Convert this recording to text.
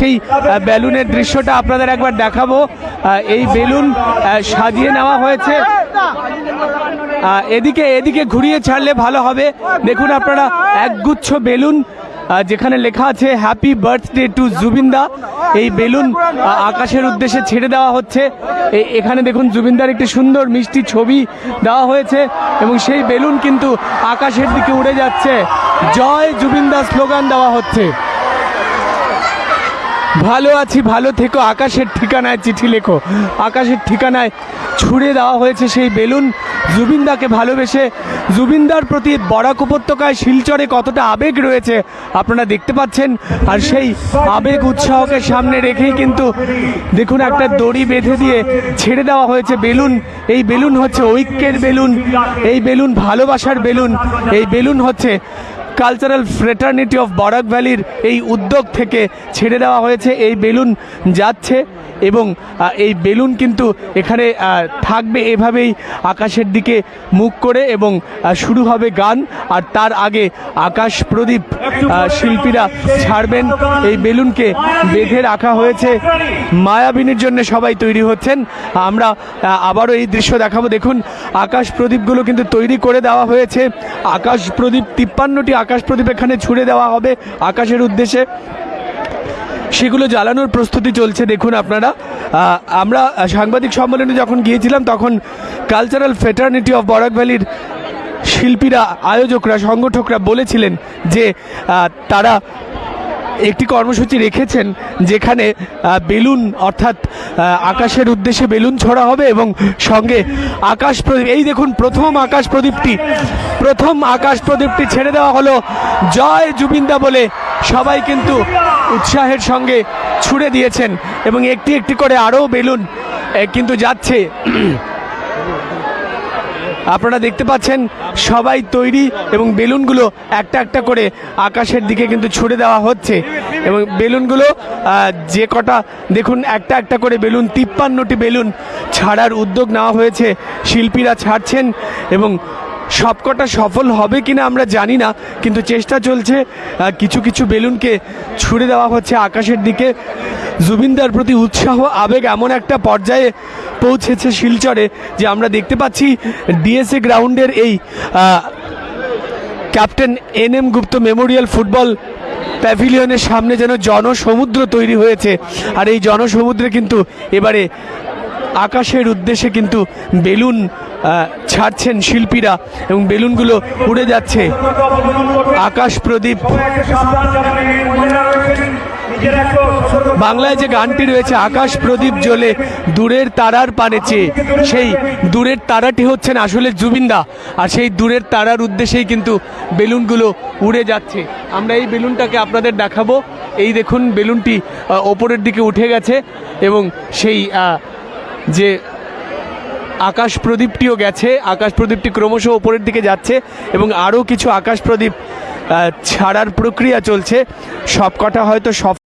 সেই বেলুনের দৃশ্যটা আপনাদের একবার দেখাবো। এই বেলুন সাজিয়ে নেওয়া হয়েছে। এদিকে এদিকে ঘুরিয়ে ছাড়লে ভালো হবে। দেখুন আপনারা, একগুচ্ছ বেলুন যেখানে লেখা আছে হ্যাপি বার্থডে টু জুবিনদা। এই বেলুন আকাশের উদ্দেশ্যে ছেড়ে দেওয়া হচ্ছে। এখানে দেখুন জুবিনদার একটি সুন্দর মিষ্টি ছবি দেওয়া হয়েছে এবং সেই বেলুন কিন্তু আকাশের দিকে উড়ে যাচ্ছে। জয় জুবিনদা স্লোগান দেওয়া হচ্ছে। ভালো আছি, ভালো থেকো। আকাশের ঠিকানায় চিঠি লেখো। আকাশের ঠিকানায় ছুড়ে দেওয়া হয়েছে সেই বেলুন। জুবিনদাকে ভালোবেসে জুবিনদার প্রতি বরাক উপত্যকায় শিলচরে কতটা আবেগ রয়েছে আপনারা দেখতে পাচ্ছেন। আর সেই আবেগ উৎসাহকে সামনে রেখেই কিন্তু দেখুন একটা দড়ি বেঁধে দিয়ে ছেড়ে দেওয়া হয়েছে বেলুন। এই বেলুন হচ্ছে ঐক্যের বেলুন। এই বেলুন ভালোবাসার বেলুন। এই বেলুন হচ্ছে কালচারাল ফ্রেটার্নিটি অফ বরাক ভ্যালির এই উদ্যোগ থেকে ছেড়ে দেওয়া হয়েছে। এই বেলুন যাচ্ছে এবং এই বেলুন কিন্তু এখানে থাকবে এভাবেই আকাশের দিকে মুখ করে এবং শুরু হবে গান। আর তার আগে আকাশ প্রদীপ শিল্পীরা ছাড়বেন। এই বেলুনকে বেঁধে রাখা হয়েছে। মায়াবিনীর জন্য সবাই তৈরি হচ্ছেন। আমরা আবারও এই দৃশ্য দেখাবো। দেখুন, আকাশ প্রদীপগুলো কিন্তু তৈরি করে দেওয়া হয়েছে। আকাশ প্রদীপ, তিপ্পান্নটি আকাশ প্রদীপ এখানে ছুড়ে দেওয়া হবে আকাশের উদ্দেশ্যে। সেগুলো জ্বালানোর প্রস্তুতি চলছে, দেখুন আপনারা। আমরা সাংবাদিক সম্মেলনে যখন গিয়েছিলাম, তখন কালচারাল ফেটার্নিটি অফ বরাক ভ্যালির শিল্পীরা, আয়োজকরা, সংগঠকরা বলেছিলেন যে তারা একটি কর্মসূচি রেখেছেন যেখানে বেলুন অর্থাৎ আকাশের উদ্দেশ্যে বেলুন ছড়া হবে এবং সঙ্গে আকাশ প্রদীপ এই দেখুন প্রথম আকাশ প্রদীপটি, প্রথম আকাশ প্রদীপটি ছেড়ে দেওয়া হলো জয় জুবিনদা বলে সবাই কিন্তু উৎসাহের সঙ্গে ছুড়ে দিয়েছেন এবং একটি একটি করে আরও বেলুন কিন্তু যাচ্ছে। আপনারা দেখতে পাচ্ছেন, সবাই তৈরি এবং বেলুনগুলো একটা একটা করে আকাশের দিকে কিন্তু ছুড়ে দেওয়া হচ্ছে। এবং বেলুনগুলো যে কটা, দেখুন, একটা একটা করে বেলুন, তিপ্পান্নটি বেলুন ছাড়ার উদ্যোগ নেওয়া হয়েছে, শিল্পীরা ছাড়ছেন এবং সবকটা সফল হবে কিনা আমরা জানি না, কিন্তু চেষ্টা চলছে কিছু কিছু বেলুনকে ছুড়ে দেওয়া হচ্ছে আকাশের দিকে। জুবিনদার প্রতি উৎসাহ, আবেগ এমন একটা পর্যায়ে পৌঁছেছে শিলচরে যে আমরা দেখতে পাচ্ছি ডিএসএ গ্রাউন্ডের এই captain N M Gupta memorial football প্যাভিলিয়নের সামনে যেন জনসমুদ্র তৈরি হয়েছে। আর এই জনসমুদ্রে কিন্তু এবারে আকাশের উদ্দেশ্যে কিন্তু বেলুন ছাড়ছেন শিল্পীরা এবং বেলুনগুলো উড়ে যাচ্ছে। আকাশ প্রদীপ। বাংলায় যে গানটি রয়েছে, আকাশ প্রদীপ জ্বলে দূরের তারার পানে চেয়ে। সেই দূরের তারাটি হচ্ছেন আসলে জুবিনদা। আর সেই দূরের তারার উদ্দেশ্যেই কিন্তু বেলুনগুলো উড়ে যাচ্ছে। আমরা এই বেলুনটাকে আপনাদের দেখাবো। এই দেখুন, বেলুনটি ওপরের দিকে উঠে গেছে এবং সেই যে আকাশ প্রদীপটিও গেছে, আকাশ প্রদীপটি ক্রমশ ওপরের দিকে যাচ্ছে এবং আরও কিছু আকাশ প্রদীপ ছাড়ার প্রক্রিয়া চলছে। সবকটা হয়তো সফল